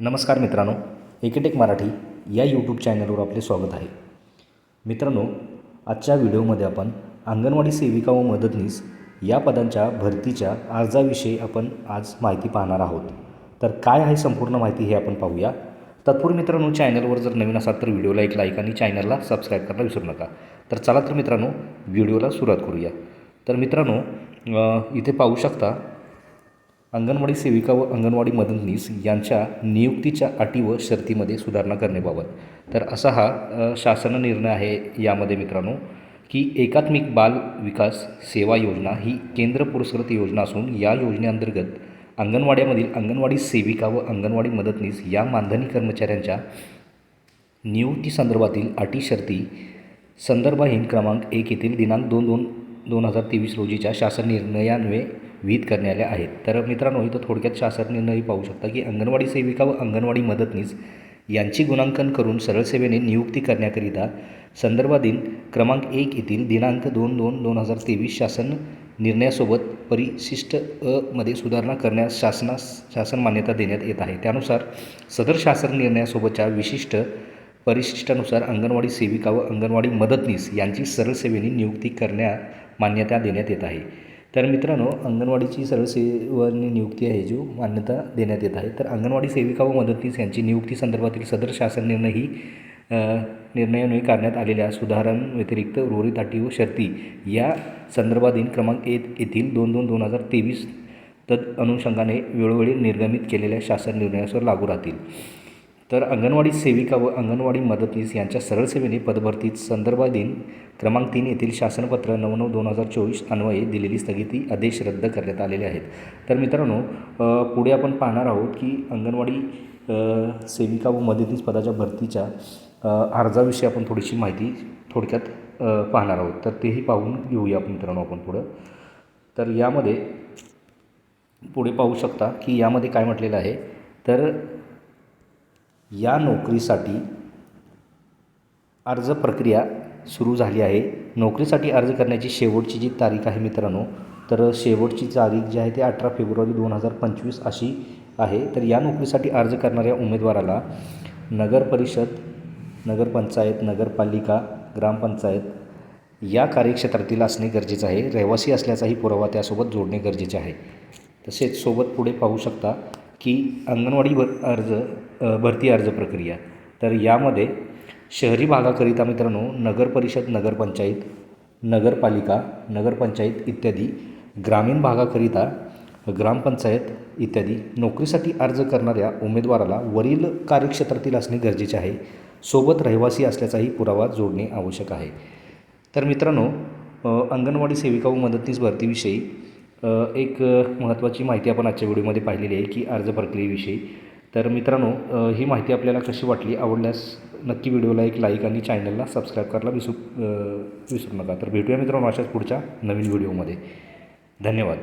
नमस्कार मित्रांनो एकेटेक मराठी या यूट्यूब चॅनलवर आपले स्वागत आहे. मित्रांनो आजच्या व्हिडिओमध्ये आपण अंगणवाडी सेविका व मदतनीस या पदांच्या भरतीच्या अर्जाविषयी आपण आज माहिती पाहणार आहोत. तर काय आहे संपूर्ण माहिती हे आपण पाहूया. तत्पूर्वी मित्रांनो चॅनलवर जर नवीन असाल तर व्हिडिओला एक लाईक आणि चॅनलला सबस्क्राईब करायला विसरू नका. तर चला तर मित्रांनो व्हिडिओला सुरुवात करूया. तर मित्रांनो इथे पाहू शकता अंगणवाडी सेविका व अंगणवाडी मदतनीस यांच्या नियुक्तीच्या अटी व शर्तीमध्ये सुधारणा करण्याबाबत. तर असा हा शासन निर्णय आहे यामध्ये मित्रांनो की एकात्मिक बाल विकास सेवा योजना ही केंद्र पुरस्कृत योजना असून या योजनेअंतर्गत अंगणवाड्यामधील अंगणवाडी सेविका व अंगणवाडी मदतनीस या मानधनी कर्मचाऱ्यांच्या नियुक्तीसंदर्भातील अटी शर्ती संदर्भहीन क्रमांक एक येथील दिनांक दोन दोन दोन हजार तेवीस रोजीच्या शासन निर्णयान्वये विहित करण्यात आल्या आहेत. तर मित्रांनो इथं थोडक्यात शासन पाहू शकता की अंगणवाडी सेविका व अंगणवाडी मदतनीस यांची गुणांकन करून सरळ सेवेने नियुक्ती करण्याकरिता संदर्भाधीन क्रमांक एक येथील दिनांक दोन दोन दोन हजार तेवीस शासन निर्णयासोबत परिशिष्ट अ मध्ये सुधारणा करण्यास शासनास शासन मान्यता देण्यात येत आहे. त्यानुसार सदर शासन निर्णयासोबतच्या विशिष्ट परिशिष्टानुसार अंगणवाडी सेविका व अंगणवाडी मदतनीस यांची सरळ सेवेने नियुक्ती करण्या मान्यता देण्यात येत आहे. तर मित्रांनो अंगणवाडीची सरळ सेवानी नियुक्ती आहे जो मान्यता देण्यात येत आहे. तर अंगणवाडी सेविका व मदतनीस यांची नियुक्ती संदर्भातील सदर शासन निर्णय ही निर्णयाने करण्यात आलेल्या सुधारांव्यतिरिक्त उर्वरित अटी व शर्ती या संदर्भाधीन क्रमांक एक येथील दोन दोन दोन हजार तेवीस तद अनुषंगाने वेळोवेळी निर्गमित केलेल्या शासन निर्णयासवर लागू राहतील. तर अंगणवाडी सेविका व अंगणवाडी मदतनीस यांच्या सरळ सेवेने पदभरतीत संदर्भाधीन क्रमांक तीन येथील शासनपत्र नऊ नऊ दोन हजार चोवीस अन्वये दिलेली स्थगिती आदेश रद्द करण्यात आलेले आहेत. तर मित्रांनो पुढे आपण पाहणार आहोत की अंगणवाडी सेविका व मदतनीस पदाच्या भरतीच्या अर्जाविषयी आपण थोडीशी माहिती थोडक्यात पाहणार आहोत. तर तेही पाहून घेऊया आपण मित्रांनो आपण पुढं. तर यामध्ये पुढे पाहू शकता की यामध्ये काय म्हटलेलं आहे. तर या नोकरीसाठी अर्ज प्रक्रिया सुरू झाली आहे. नोकरीसाठी अर्ज करण्याची शेवटची जी तारीख आहे मित्रांनो तर शेवटची तारीख जी आहे ती अठरा फेब्रुवारी दोन हजार पंचवीस अशी आहे. तर या नोकरीसाठी अर्ज करणाऱ्या उमेदवाराला नगर परिषद नगरपंचायत नगरपालिका ग्रामपंचायत या कार्यक्षेत्रातील असणे गरजेचं आहे. रहिवासी असल्याचाही पुरावा त्यासोबत जोडणे गरजेचे आहे. तसेच सोबत पुढे पाहू शकता की अंगणवाडी भर अर्ज भरती अर्ज प्रक्रिया. तर यामध्ये शहरी भागाकरिता मित्रांनो नगर परिषद नगरपंचायत नगरपालिका नगरपंचायत इत्यादी ग्रामीण भागाकरिता ग्रामपंचायत इत्यादी नोकरीसाठी अर्ज करणाऱ्या उमेदवाराला वरील कार्यक्षेत्रातील असणे गरजेचे आहे. सोबत रहिवासी असल्याचाही पुरावा जोडणे आवश्यक आहे. तर मित्रांनो अंगणवाडी सेविका व मदतनीस भरतीविषयी एक महत्त्वाची माहिती आपण आजच्या व्हिडिओमध्ये पाहिलेली आहे की अर्ज प्रक्रियेविषयी. तर मित्रांनो ही माहिती आपल्याला कशी वाटली आवडल्यास नक्की व्हिडिओला एक लाईक आणि चॅनलला सबस्क्राईब करायला विसरू विसरू नका. तर भेटूया मित्रांनो अशाच पुढच्या नवीन व्हिडिओमध्ये. धन्यवाद.